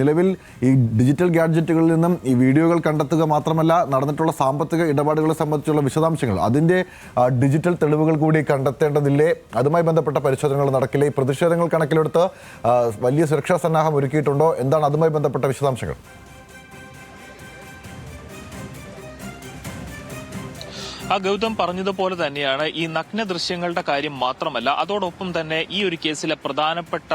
നിലവിൽ ഈ ഡിജിറ്റൽ ഗാഡ്ജറ്റുകളിൽ നിന്നും ഈ വീഡിയോകൾ കണ്ടെത്തുക മാത്രമല്ല നടന്നിട്ടുള്ള സാമ്പത്തിക ഇടപാടുകളെ സംബന്ധിച്ചുള്ള വിശദാംശങ്ങൾ അതിന്റെ ഡിജിറ്റൽ തെളിവുകൾ കൂടി കണ്ടെത്തേണ്ടതില്ലേ? അതുമായി ബന്ധപ്പെട്ട പരിശോധനകൾ നടക്കില്ലേ? ഈ പ്രതിഷേധങ്ങൾ കണക്കിലെടുത്ത് വലിയ സുരക്ഷാ സന്നാഹം ഒരുക്കിയിട്ടുണ്ടോ? എന്താണ് അതുമായി ബന്ധപ്പെട്ട വിശദാംശങ്ങൾ? ആ ഗൗതം പറഞ്ഞതുപോലെ തന്നെയാണ് ഈ നഗ്ന ദൃശ്യങ്ങളുടെ കാര്യം മാത്രമല്ല അതോടൊപ്പം തന്നെ ഈ ഒരു കേസിലെ പ്രധാനപ്പെട്ട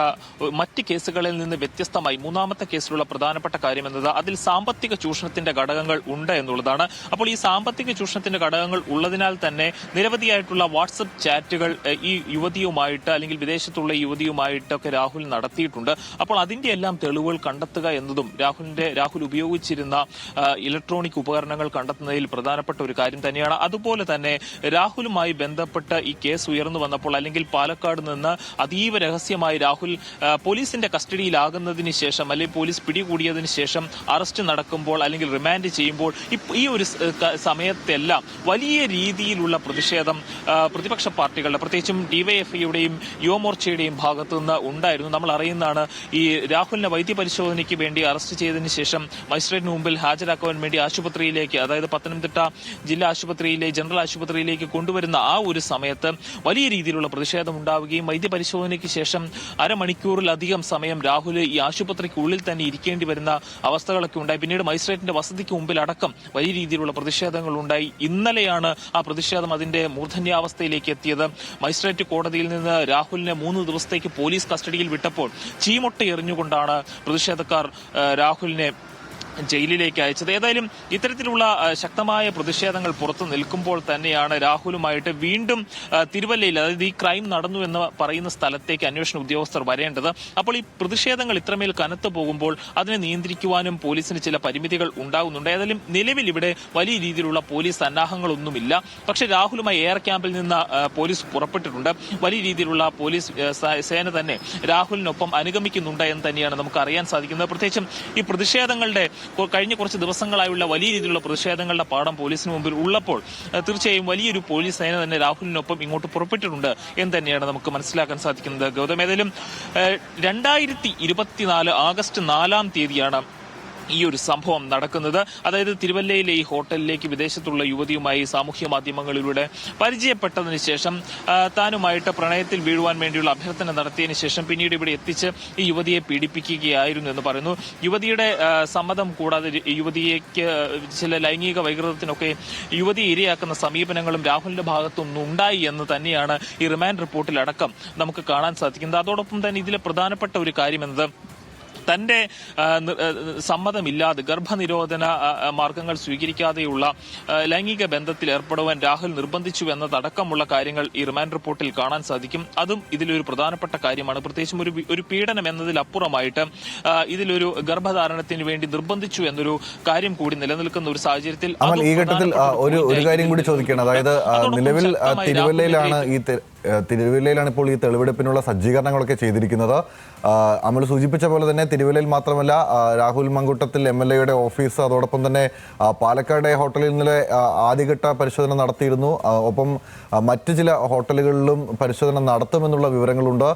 മറ്റ് കേസുകളിൽ നിന്ന് വ്യത്യസ്തമായി മൂന്നാമത്തെ കേസിലുള്ള പ്രധാനപ്പെട്ട കാര്യം എന്നത് അതിൽ സാമ്പത്തിക ചൂഷണത്തിന്റെ ഘടകങ്ങൾ ഉണ്ട് എന്നുള്ളതാണ്. അപ്പോൾ ഈ സാമ്പത്തിക ചൂഷണത്തിന്റെ ഘടകങ്ങൾ ഉള്ളതിനാൽ തന്നെ നിരവധിയായിട്ടുള്ള വാട്സപ്പ് ചാറ്റുകൾ ഈ യുവതിയുമായിട്ട് അല്ലെങ്കിൽ വിദേശത്തുള്ള യുവതിയുമായിട്ടൊക്കെ രാഹുൽ നടത്തിയിട്ടുണ്ട്. അപ്പോൾ അതിന്റെ എല്ലാം തെളിവുകൾ കണ്ടെത്തുക എന്നതും രാഹുലിന്റെ രാഹുൽ ഉപയോഗിച്ചിരുന്ന ഇലക്ട്രോണിക് ഉപകരണങ്ങൾ കണ്ടെത്തുന്നതിൽ പ്രധാനപ്പെട്ട ഒരു കാര്യം തന്നെയാണ്. അതുപോലെ തന്നെ രാഹുലുമായി ബന്ധപ്പെട്ട് ഈ കേസ് ഉയർന്നു വന്നപ്പോൾ അല്ലെങ്കിൽ പാലക്കാട് നിന്ന് അതീവ രഹസ്യമായി രാഹുൽ പോലീസിന്റെ കസ്റ്റഡിയിലാകുന്നതിന് ശേഷം അല്ലെങ്കിൽ പോലീസ് പിടികൂടിയതിന് ശേഷം അറസ്റ്റ് നടക്കുമ്പോൾ അല്ലെങ്കിൽ റിമാൻഡ് ചെയ്യുമ്പോൾ ഈ ഒരു സമയത്തെല്ലാം വലിയ രീതിയിലുള്ള പ്രതിഷേധം പ്രതിപക്ഷ പാർട്ടികളുടെ പ്രത്യേകിച്ചും ഡിവൈഎഫ്ഐയുടെയും യുവമോർച്ചയുടെയും ഭാഗത്തു നിന്ന് ഉണ്ടായിരുന്നു. നമ്മൾ അറിയുന്നതാണ് ഈ രാഹുലിനെ വൈദ്യപരിശോധനയ്ക്ക് വേണ്ടി അറസ്റ്റ് ചെയ്തതിന് ശേഷം മജിസ്ട്രേറ്റിന് മുമ്പിൽ ഹാജരാക്കുവാൻ വേണ്ടി ആശുപത്രിയിലേക്ക് അതായത് പത്തനംതിട്ട ജില്ലാ ആശുപത്രിയിലെ ജനറൽ ആശുപത്രിയിലേക്ക് കൊണ്ടുവരുന്ന ആ ഒരു സമയത്ത് വലിയ രീതിയിലുള്ള പ്രതിഷേധം ഉണ്ടാവുകയും വൈദ്യപരിശോധനയ്ക്ക് ശേഷം അരമണിക്കൂറിലധികം സമയം രാഹുൽ ഈ ആശുപത്രിക്കുള്ളിൽ തന്നെ ഇരിക്കേണ്ടി വരുന്ന അവസ്ഥകളൊക്കെ ഉണ്ടായി. പിന്നീട് മജിസ്ട്രേറ്റിന്റെ വസതിക്ക് മുമ്പിൽ അടക്കം വലിയ രീതിയിലുള്ള പ്രതിഷേധങ്ങൾ ഉണ്ടായി. ഇന്നലെയാണ് ആ പ്രതിഷേധം അതിന്റെ മൂർധന്യാവസ്ഥയിലേക്ക് എത്തിയത്. മജിസ്ട്രേറ്റ് കോടതിയിൽ നിന്ന് രാഹുലിനെ മൂന്ന് ദിവസത്തേക്ക് പോലീസ് കസ്റ്റഡിയിൽ വിട്ടപ്പോൾ ചീമൊട്ട എറിഞ്ഞുകൊണ്ടാണ് പ്രതിഷേധക്കാർ രാഹുലിനെ ജയിലിലേക്ക് അയച്ചത്. ഏതായാലും ഇത്തരത്തിലുള്ള ശക്തമായ പ്രതിഷേധങ്ങൾ പുറത്തു നിൽക്കുമ്പോൾ തന്നെയാണ് രാഹുലുമായിട്ട് വീണ്ടും തിരുവല്ലയിൽ അതായത് ഈ ക്രൈം നടന്നു എന്ന് പറയുന്ന സ്ഥലത്തേക്ക് അന്വേഷണ ഉദ്യോഗസ്ഥർ വരേണ്ടത്. അപ്പോൾ ഈ പ്രതിഷേധങ്ങൾ ഇത്രമേൽ കനത്തു പോകുമ്പോൾ അതിനെ നിയന്ത്രിക്കുവാനും പോലീസിന് ചില പരിമിതികൾ ഉണ്ടാകുന്നുണ്ട് ഏതായാലും നിലവിൽ ഇവിടെ വലിയ രീതിയിലുള്ള പോലീസ് സന്നാഹങ്ങളൊന്നുമില്ല. പക്ഷെ രാഹുലുമായി എയർ ക്യാമ്പിൽ നിന്ന് പോലീസ് പുറപ്പെട്ടിട്ടുണ്ട്. വലിയ രീതിയിലുള്ള പോലീസ് സേന തന്നെ രാഹുലിനൊപ്പം അനുഗമിക്കുന്നുണ്ട് എന്ന് തന്നെയാണ് നമുക്ക് അറിയാൻ സാധിക്കുന്നത്. പ്രത്യേകിച്ചും ഈ പ്രതിഷേധങ്ങളുടെ കഴിഞ്ഞ കുറച്ച് ദിവസങ്ങളായുള്ള വലിയ രീതിയിലുള്ള പ്രതിഷേധങ്ങളുടെ പാഠം പോലീസിന് മുമ്പിൽ ഉള്ളപ്പോൾ തീർച്ചയായും വലിയൊരു പോലീസ് സേന തന്നെ രാഹുലിനൊപ്പം ഇങ്ങോട്ട് പുറപ്പെട്ടിട്ടുണ്ട് എന്ന് തന്നെയാണ് നമുക്ക് മനസ്സിലാക്കാൻ സാധിക്കുന്നത്. ഗൗതം രണ്ടായിരത്തി ഇരുപത്തിനാല് ആഗസ്റ്റ് നാലാം തീയതിയാണ് ഈ ഒരു സംഭവം നടക്കുന്നത്. അതായത് തിരുവല്ലയിലെ ഈ ഹോട്ടലിലേക്ക് വിദേശത്തുള്ള യുവതിയുമായി സാമൂഹ്യ മാധ്യമങ്ങളിലൂടെ പരിചയപ്പെട്ടതിന് ശേഷം താനുമായിട്ട് പ്രണയത്തിൽ വീഴുവാൻ വേണ്ടിയുള്ള അഭ്യർത്ഥന നടത്തിയതിനു ശേഷം പിന്നീട് ഇവിടെ എത്തിച്ച് ഈ യുവതിയെ പീഡിപ്പിക്കുകയായിരുന്നു എന്ന് പറയുന്നു. യുവതിയുടെ സമ്മതം കൂടാതെ യുവതിയേക്ക് ചില ലൈംഗിക വൈകൃതത്തിനൊക്കെ യുവതി ഇരയാക്കുന്ന സമീപനങ്ങളും രാഹുലിന്റെ ഭാഗത്തുനിന്നും ഉണ്ടായി എന്ന് തന്നെയാണ് ഈ റിമാൻഡ് റിപ്പോർട്ടിലടക്കം നമുക്ക് കാണാൻ സാധിക്കുന്നത്. അതോടൊപ്പം തന്നെ ഇതിലെ പ്രധാനപ്പെട്ട ഒരു കാര്യം എന്നത് തന്റെ സമ്മതമില്ലാതെ ഗർഭനിരോധന മാർഗങ്ങൾ സ്വീകരിക്കാതെയുള്ള ലൈംഗിക ബന്ധത്തിൽ ഏർപ്പെടുവാൻ രാഹുൽ നിർബന്ധിച്ചു എന്നതടക്കമുള്ള കാര്യങ്ങൾ ഈ റിമാൻഡ് റിപ്പോർട്ടിൽ കാണാൻ സാധിക്കും. അതും ഇതിലൊരു പ്രധാനപ്പെട്ട കാര്യമാണ്. പ്രത്യേകിച്ചും ഒരു ഒരു പീഡനം എന്നതിലപ്പുറമായിട്ട് ഇതിലൊരു ഗർഭധാരണത്തിന് വേണ്ടി നിർബന്ധിച്ചു എന്നൊരു കാര്യം കൂടി നിലനിൽക്കുന്ന ഒരു സാഹചര്യത്തിൽ ഈ ഘട്ടത്തിൽ ഒരു ഒരു കാര്യം കൂടി ചോദിക്കണം അതായത് നിലവിൽ തിരുവല്ലയിലാണ് ഈ തിരുവല്ലയിലാണ് ഇപ്പോൾ ഈ തെളിവെടുപ്പിനുള്ള സജ്ജീകരണങ്ങളൊക്കെ ചെയ്തിരിക്കുന്നത്. അമൽ സൂചിപ്പിച്ച പോലെ തന്നെ തിരുവല്ലയിൽ മാത്രമല്ല രാഹുൽ മങ്കുട്ടത്തിൽ എം എൽ എയുടെ ഓഫീസ് അതോടൊപ്പം തന്നെ പാലക്കാട് ഹോട്ടലിൽ ഇന്നലെ ആദ്യഘട്ട പരിശോധന നടത്തിയിരുന്നു. ഒപ്പം മറ്റു ചില ഹോട്ടലുകളിലും പരിശോധന നടത്തുമെന്നുള്ള വിവരങ്ങളുണ്ട്.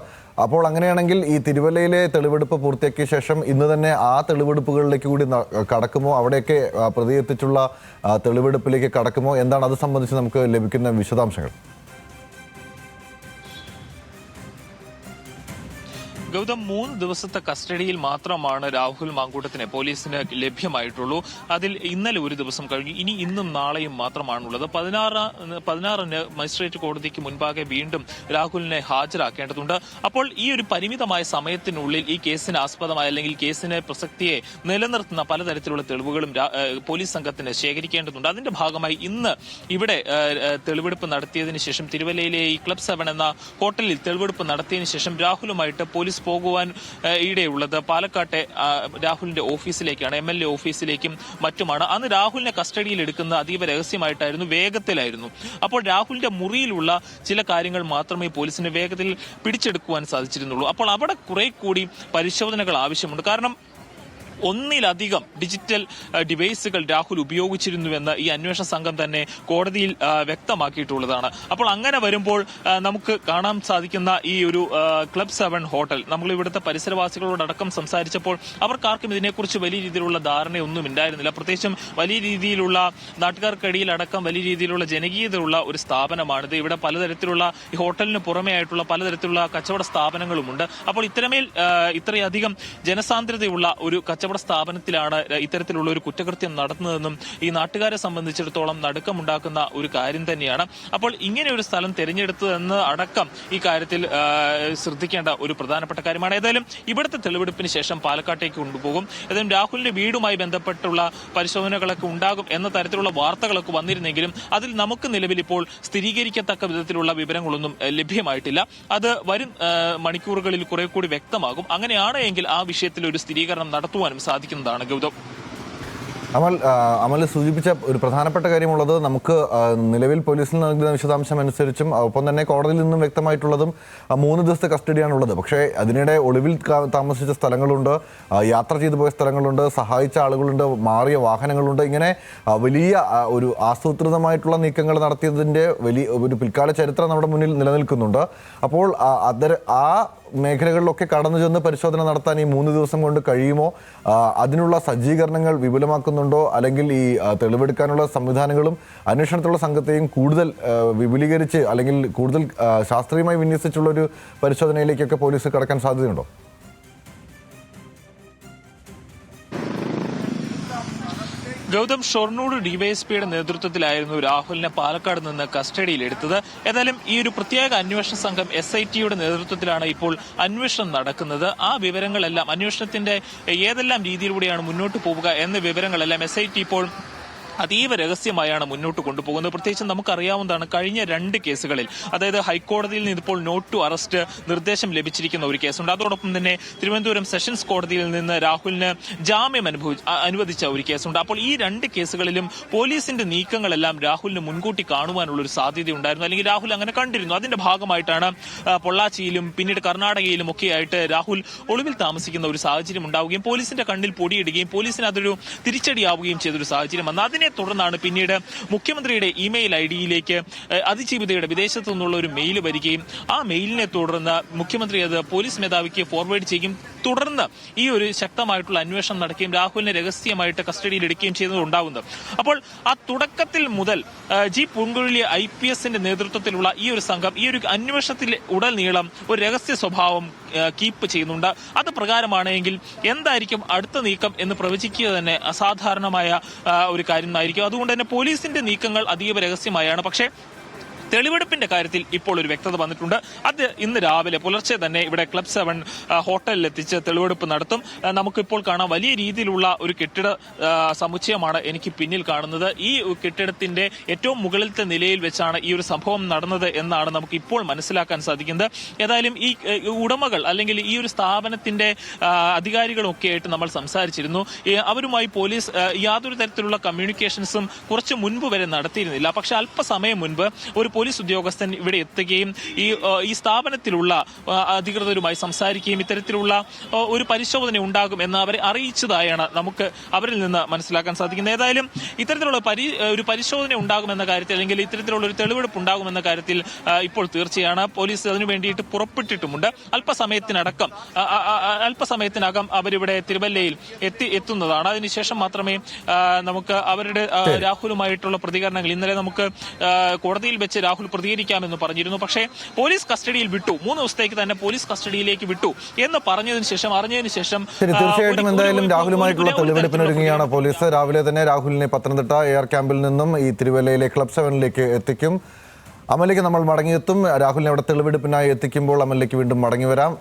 അപ്പോൾ അങ്ങനെയാണെങ്കിൽ ഈ തിരുവല്ലയിലെ തെളിവെടുപ്പ് പൂർത്തിയാക്കിയ ശേഷം ഇന്ന് തന്നെ ആ തെളിവെടുപ്പുകളിലേക്ക് കൂടി കടക്കുമോ? അവിടെയൊക്കെ പ്രതിയെത്തിച്ചുള്ള തെളിവെടുപ്പിലേക്ക് കടക്കുമോ? എന്താണ് അത് സംബന്ധിച്ച് നമുക്ക് ലഭിക്കുന്ന വിശദാംശങ്ങൾ? ഗൗതം മൂന്ന് ദിവസത്തെ കസ്റ്റഡിയിൽ മാത്രമാണ് രാഹുൽ മാങ്കൂട്ടത്തിനെ പോലീസിന് ലഭ്യമായിട്ടുള്ളൂ. അതിൽ ഇന്നലെ ഒരു ദിവസം കഴിഞ്ഞു. ഇനി ഇന്നും നാളെയും മാത്രമാണുള്ളത്. പതിനാറ് പതിനാറിന് മജിസ്ട്രേറ്റ് കോടതിക്ക് മുൻപാകെ വീണ്ടും രാഹുലിനെ ഹാജരാക്കേണ്ടതുണ്ട്. അപ്പോൾ ഈ ഒരു പരിമിതമായ സമയത്തിനുള്ളിൽ ഈ കേസിന് ആസ്പദമായ അല്ലെങ്കിൽ കേസിന് പ്രസക്തിയെ നിലനിർത്തുന്ന പലതരത്തിലുള്ള തെളിവുകളും പോലീസ് സംഘത്തിന് ശേഖരിക്കേണ്ടതുണ്ട്. അതിന്റെ ഭാഗമായി ഇന്ന് ഇവിടെ തെളിവെടുപ്പ് നടത്തിയതിനു ശേഷം തിരുവല്ലയിലെ ഈ ക്ലബ് സെവൻ എന്ന ഹോട്ടലിൽ തെളിവെടുപ്പ് നടത്തിയതിനു ശേഷം രാഹുലുമായിട്ട് പോലീസ് പോകുവാൻ ഇടയുള്ളത് പാലക്കാട്ടെ രാഹുലിന്റെ ഓഫീസിലേക്കാണ് എം എൽ എ ഓഫീസിലേക്കും മറ്റുമാണ്. അന്ന് രാഹുലിനെ കസ്റ്റഡിയിൽ എടുക്കുന്ന അതീവ രഹസ്യമായിട്ടായിരുന്നു വേഗത്തിലായിരുന്നു. അപ്പോൾ രാഹുലിന്റെ മുറിയിലുള്ള ചില കാര്യങ്ങൾ മാത്രമേ പോലീസിന് വേഗത്തിൽ പിടിച്ചെടുക്കുവാൻ സാധിച്ചിരുന്നുള്ളൂ. അപ്പോൾ അവിടെ കുറെ കൂടി പരിശോധനകൾ ആവശ്യമുണ്ട്. കാരണം ഒന്നിലധികം ഡിജിറ്റൽ ഡിവൈസുകൾ രാഹുൽ ഉപയോഗിച്ചിരുന്നുവെന്ന് ഈ അന്വേഷണ സംഘം തന്നെ കോടതിയിൽ വ്യക്തമാക്കിയിട്ടുള്ളതാണ്. അപ്പോൾ അങ്ങനെ വരുമ്പോൾ നമുക്ക് കാണാൻ സാധിക്കുന്ന ഈ ഒരു ക്ലബ് സെവൻ ഹോട്ടൽ നമ്മൾ ഇവിടുത്തെ പരിസരവാസികളോടക്കം സംസാരിച്ചപ്പോൾ അവർക്കാർക്കും ഇതിനെക്കുറിച്ച് വലിയ രീതിയിലുള്ള ധാരണയൊന്നും ഉണ്ടായിരുന്നില്ല പ്രത്യേകിച്ചും വലിയ രീതിയിലുള്ള നാട്ടുകാർക്കിടയിൽ അടക്കം വലിയ രീതിയിലുള്ള ജനകീയതയുള്ള ഒരു സ്ഥാപനമാണിത്. ഇവിടെ പലതരത്തിലുള്ള ഈ ഹോട്ടലിന് പുറമേ ആയിട്ടുള്ള പലതരത്തിലുള്ള കച്ചവട സ്ഥാപനങ്ങളുമുണ്ട്. അപ്പോൾ ഇത്രമേൽ ഇത്രയധികം ജനസാന്ദ്രതയുള്ള ഒരു കച്ചവട സ്ഥാപനത്തിലാണ് ഇത്തരത്തിലുള്ള ഒരു കുറ്റകൃത്യം നടത്തുന്നതെന്നും ഈ നാട്ടുകാരെ സംബന്ധിച്ചിടത്തോളം നടുക്കമുണ്ടാക്കുന്ന ഒരു കാര്യം തന്നെയാണ്. അപ്പോൾ ഇങ്ങനെ ഒരു സ്ഥലം തിരഞ്ഞെടുത്തതെന്ന് അടക്കം ഈ കാര്യത്തിൽ ശ്രദ്ധിക്കേണ്ട ഒരു പ്രധാനപ്പെട്ട കാര്യമാണ്. ഏതായാലും ഇവിടുത്തെ തെളിവെടുപ്പിന് ശേഷം പാലക്കാട്ടേക്ക് കൊണ്ടുപോകും. ഏതായാലും രാഹുലിന്റെ വീടുമായി ബന്ധപ്പെട്ടുള്ള പരിശോധനകളൊക്കെ ഉണ്ടാകും എന്ന തരത്തിലുള്ള വാർത്തകളൊക്കെ വന്നിരുന്നെങ്കിലും അതിൽ നമുക്ക് നിലവിൽ ഇപ്പോൾ സ്ഥിരീകരിക്കത്തക്ക വിധത്തിലുള്ള വിവരങ്ങളൊന്നും ലഭ്യമായിട്ടില്ല. അത് വരും മണിക്കൂറുകളിൽ കുറെ കൂടി വ്യക്തമാകും. അങ്ങനെയാണ് എങ്കിൽ ആ വിഷയത്തിൽ ഒരു സ്ഥിരീകരണം നടത്തുവാനും സാധിക്കുന്നതാണ്. ഗൗതം. അമൽ അമൽ സൂചിപ്പിച്ച ഒരു പ്രധാനപ്പെട്ട കാര്യമുള്ളത് നമുക്ക് നിലവിൽ പോലീസിൽ നൽകുന്ന വിശദാംശം അനുസരിച്ചും ഒപ്പം തന്നെ കോടതിയിൽ നിന്നും വ്യക്തമായിട്ടുള്ളതും മൂന്ന് ദിവസത്തെ കസ്റ്റഡിയാണുള്ളത്. പക്ഷേ അതിനിടെ ഒളിവിൽ താമസിച്ച സ്ഥലങ്ങളുണ്ട് യാത്ര ചെയ്തു പോയ സ്ഥലങ്ങളുണ്ട് സഹായിച്ച ആളുകളുണ്ട് മാറിയ വാഹനങ്ങളുണ്ട്. ഇങ്ങനെ വലിയ ഒരു ആസൂത്രിതമായിട്ടുള്ള നീക്കങ്ങൾ നടത്തിയതിന്റെ വലിയ ഒരു പിൽക്കാല ചരിത്രം നമ്മുടെ മുന്നിൽ നിലനിൽക്കുന്നുണ്ട്. അപ്പോൾ അത്തരം ആ മേഖലകളിലൊക്കെ കടന്നു ചെന്ന് പരിശോധന നടത്താൻ ഈ മൂന്ന് ദിവസം കൊണ്ട് കഴിയുമോ? അതിനുള്ള സജ്ജീകരണങ്ങൾ വിപുലമാക്കുന്നുണ്ടോ? അല്ലെങ്കിൽ ഈ തെളിവെടുക്കാനുള്ള സംവിധാനങ്ങളും അന്വേഷണത്തിലുള്ള സംഘത്തെയും കൂടുതൽ വിപുലീകരിച്ച് അല്ലെങ്കിൽ കൂടുതൽ ശാസ്ത്രീയമായി വിന്യസിച്ചുള്ള ഒരു പരിശോധനയിലേക്കൊക്കെ പോലീസ് കടക്കാൻ സാധ്യതയുണ്ടോ? ഗൗതം ഷൊർണൂർ ഡിവൈഎസ്പിയുടെ നേതൃത്വത്തിലായിരുന്നു രാഹുലിനെ പാലക്കാട് നിന്ന് കസ്റ്റഡിയിൽ എടുത്തത് ഏതായാലും ഈ ഒരു പ്രത്യേക അന്വേഷണ സംഘം എസ് ഐ ടിയുടെ നേതൃത്വത്തിലാണ് ഇപ്പോൾ അന്വേഷണം നടക്കുന്നത്. ആ വിവരങ്ങളെല്ലാം അന്വേഷണത്തിന്റെ ഏതെല്ലാം രീതിയിലൂടെയാണ് മുന്നോട്ട് പോവുക എന്ന വിവരങ്ങളെല്ലാം എസ് ഐ ടി ഇപ്പോൾ അതീവ രഹസ്യമായാണ് മുന്നോട്ട് കൊണ്ടുപോകുന്നത്. പ്രത്യേകിച്ച് നമുക്കറിയാവുന്നതാണ് കഴിഞ്ഞ രണ്ട് കേസുകളിൽ അതായത് ഹൈക്കോടതിയിൽ നിന്ന് ഇപ്പോൾ നോട്ട് ടു അറസ്റ്റ് നിർദ്ദേശം ലഭിച്ചിരിക്കുന്ന ഒരു കേസുണ്ട്. അതോടൊപ്പം തന്നെ തിരുവനന്തപുരം സെഷൻസ് കോടതിയിൽ നിന്ന് രാഹുലിന് ജാമ്യം അനുഭവി അനുവദിച്ച ഒരു കേസുണ്ട്. അപ്പോൾ ഈ രണ്ട് കേസുകളിലും പോലീസിന്റെ നീക്കങ്ങളെല്ലാം രാഹുലിന് മുൻകൂട്ടി കാണുവാനുള്ള ഒരു സാധ്യതയുണ്ടായിരുന്നു. അല്ലെങ്കിൽ രാഹുൽ അങ്ങനെ കണ്ടിരുന്നു. അതിന്റെ ഭാഗമായിട്ടാണ് പൊള്ളാച്ചിയിലും പിന്നീട് കർണാടകയിലും ഒക്കെയായിട്ട് രാഹുൽ ഒളിവിൽ താമസിക്കുന്ന ഒരു സാഹചര്യം ഉണ്ടാവുകയും പോലീസിന്റെ കണ്ണിൽ പൊടിയിടുകയും പോലീസിന് അതൊരു തിരിച്ചടിയാവുകയും ചെയ്തൊരു സാഹചര്യം വന്നു. അതിനെ തുടർന്നാണ് പിന്നീട് മുഖ്യമന്ത്രിയുടെ ഇമെയിൽ ഐ ഡിയിലേക്ക് അതിജീവിതയുടെ വിദേശത്തു നിന്നുള്ള ഒരു മെയിൽ വരികയും ആ മെയിലിനെ തുടർന്ന് മുഖ്യമന്ത്രി അത് പോലീസ് മേധാവിക്ക് ഫോർവേഡ് ചെയ്യും. തുടർന്ന് ഈ ഒരു ശക്തമായിട്ടുള്ള അന്വേഷണം നടക്കുകയും രാഹുലിനെ രഹസ്യമായിട്ട് കസ്റ്റഡിയിൽ എടുക്കുകയും ഉണ്ടാകുന്നത് അപ്പോൾ ആ തുടക്കത്തിൽ മുതൽ ജി പൂങ്കുഴലി ഐ പി എസിന്റെ നേതൃത്വത്തിലുള്ള ഈ ഒരു സംഘം ഈ ഒരു അന്വേഷണത്തിൽ ഉടനീളം ഒരു രഹസ്യ സ്വഭാവം കീപ്പ് ചെയ്യുന്നുണ്ട്. അത് പ്രകാരമാണെങ്കിൽ എന്തായിരിക്കും അടുത്ത നീക്കം എന്ന് പ്രവചിക്കുക തന്നെ അസാധാരണമായ ഒരു കാര്യമായിരിക്കും അതുകൊണ്ട് തന്നെ പോലീസിന്റെ നീക്കങ്ങൾ അതീവ രഹസ്യമായാണ്. പക്ഷേ തെളിവെടുപ്പിന്റെ കാര്യത്തിൽ ഇപ്പോൾ ഒരു വ്യക്തത വന്നിട്ടുണ്ട്. അത് ഇന്ന് രാവിലെ പുലർച്ചെ തന്നെ ഇവിടെ ക്ലബ് സെവൻ ഹോട്ടലിൽ എത്തിച്ച് തെളിവെടുപ്പ് നടത്തും. നമുക്കിപ്പോൾ കാണാം വലിയ രീതിയിലുള്ള ഒരു കെട്ടിട സമുച്ചയമാണ് എനിക്ക് പിന്നിൽ കാണുന്നത്. ഈ കെട്ടിടത്തിന്റെ ഏറ്റവും മുകളിലത്തെ നിലയിൽ വെച്ചാണ് ഈ ഒരു സംഭവം നടന്നത് എന്നാണ് നമുക്ക് ഇപ്പോൾ മനസ്സിലാക്കാൻ സാധിക്കുന്നത്. ഏതായാലും ഈ ഉടമകൾ അല്ലെങ്കിൽ ഈ ഒരു സ്ഥാപനത്തിന്റെ അധികാരികളൊക്കെ ആയിട്ട് നമ്മൾ സംസാരിച്ചിരുന്നു. അവരുമായി പോലീസ് യാതൊരു തരത്തിലുള്ള കമ്മ്യൂണിക്കേഷൻസും കുറച്ച് മുൻപ് വരെ നടത്തിയിരുന്നില്ല. പക്ഷെ അല്പസമയം മുൻപ് ഒരു പോലീസ് ഉദ്യോഗസ്ഥൻ ഇവിടെ എത്തുകയും ഈ ഈ സ്ഥാപനത്തിലുള്ള അധികൃതരുമായി സംസാരിക്കുകയും ഇത്തരത്തിലുള്ള ഒരു പരിശോധന ഉണ്ടാകും എന്ന് അവരെ അറിയിച്ചതായാണ് നമുക്ക് അവരിൽ നിന്ന് മനസ്സിലാക്കാൻ സാധിക്കുന്നത്. ഏതായാലും ഇത്തരത്തിലുള്ള പരി ഒരു പരിശോധന ഉണ്ടാകുമെന്ന കാര്യത്തിൽ അല്ലെങ്കിൽ ഇത്തരത്തിലുള്ള ഒരു തെളിവെടുപ്പ് ഉണ്ടാകുമെന്ന കാര്യത്തിൽ ഇപ്പോൾ തീർച്ചയാണ്. പോലീസ് അതിനു വേണ്ടിയിട്ട് പുറപ്പെട്ടിട്ടുമുണ്ട്. അല്പസമയത്തിനടക്കം അല്പസമയത്തിനകം അവരിവിടെ തിരുവല്ലയിൽ എത്തി എത്തുന്നതാണ്. അതിനുശേഷം മാത്രമേ നമുക്ക് അവരുടെ രാഹുലുമായിട്ടുള്ള പ്രതികരണങ്ങൾ ഇന്നലെ നമുക്ക് കോടതിയിൽ വെച്ച് രാഹുൽ പ്രതികരിക്കാമെന്ന് പറഞ്ഞിരുന്നു. പക്ഷേ പോലീസ് കസ്റ്റഡിയിൽ വിട്ടു. മൂന്ന് ദിവസത്തേക്ക് തന്നെ പോലീസ് കസ്റ്റഡിയിലേക്ക് വിട്ടു എന്ന് പറഞ്ഞതിന് ശേഷം അറിഞ്ഞതിന് ശേഷം തീർച്ചയായിട്ടും എന്തായാലും രാഹുലുമായിട്ടുള്ള തെളിവെടുപ്പിന് ഒരുങ്ങിയാണ് തെളിവെടുപ്പിനൊരുങ്ങിയാണ് പോലീസ്. രാവിലെ തന്നെ രാഹുലിനെ പത്തനംതിട്ട എയർ ക്യാമ്പിൽ നിന്നും ഈ തിരുവല്ലയിലെ ക്ലബ് സെവനിലേക്ക് എത്തിക്കും. അമലേക്ക് നമ്മൾ മടങ്ങിയെത്തും. രാഹുലിനെ അവിടെ തെളിവെടുപ്പിനായി എത്തിക്കുമ്പോൾ അമലേക്ക് വീണ്ടും മടങ്ങി വരാം.